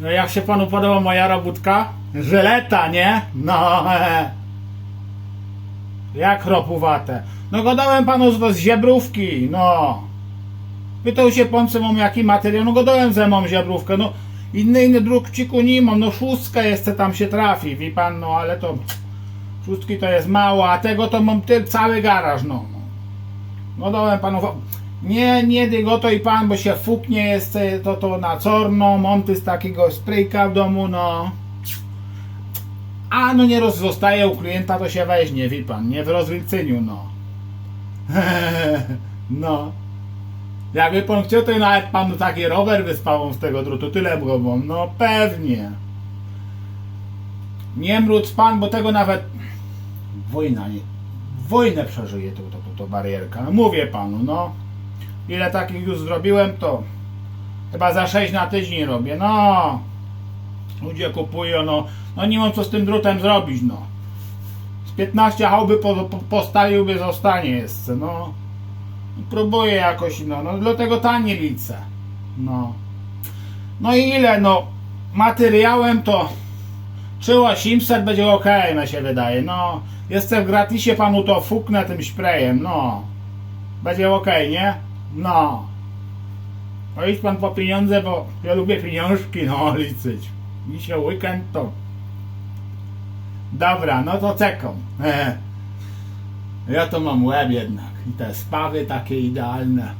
No jak się panu podoba moja robótka? Żeleta, nie? No. Jak chropuwate. No godałem panu z, z ziebrówki, no. Pytał się pan, co mam jaki materiał, no godałem, że mam ziebrówkę, no. Inny, inny drukciku nie mam, no szóstka jeszcze tam się trafi, wie pan, no ale to... Szóstki to jest mało, a tego to mam ty, cały garaż, no. No dałem panu. Nie, nie i pan, bo się fuknie jest e, to, to na corno, monty z takiego sprayka w domu, no. A no nie roz, zostaje u klienta, to się weźmie, wie pan, nie w rozwilceniu, no. no. Jakby pan chciał, to nawet panu taki rower wyspałą z tego drutu, tyle głową, no pewnie. Nie mróc pan, bo tego nawet wojna nie. Wojnę przeżyje to, to, to, to barierka. No mówię panu, no. Ile takich już zrobiłem, to chyba za 6 na tydzień robię. No. Ludzie kupują, no. No nie mam co z tym drutem zrobić, no. Z 15 chałby po, po, postawiłby, zostanie jeszcze, no. Próbuję jakoś, no. No dlatego tanie licę. No. No i ile, no. Materiałem to czy 800 będzie ok, mi się wydaje. No, jestem w gratisie, panu to fuknę tym sprayem, no. Będzie ok, nie? No. No idź pan po pieniądze, bo ja lubię pieniążki, no, liczyć. Dzisiaj weekend to... Dobra, no to czekam. Ja to mam łeb jednak. I te spawy takie idealne.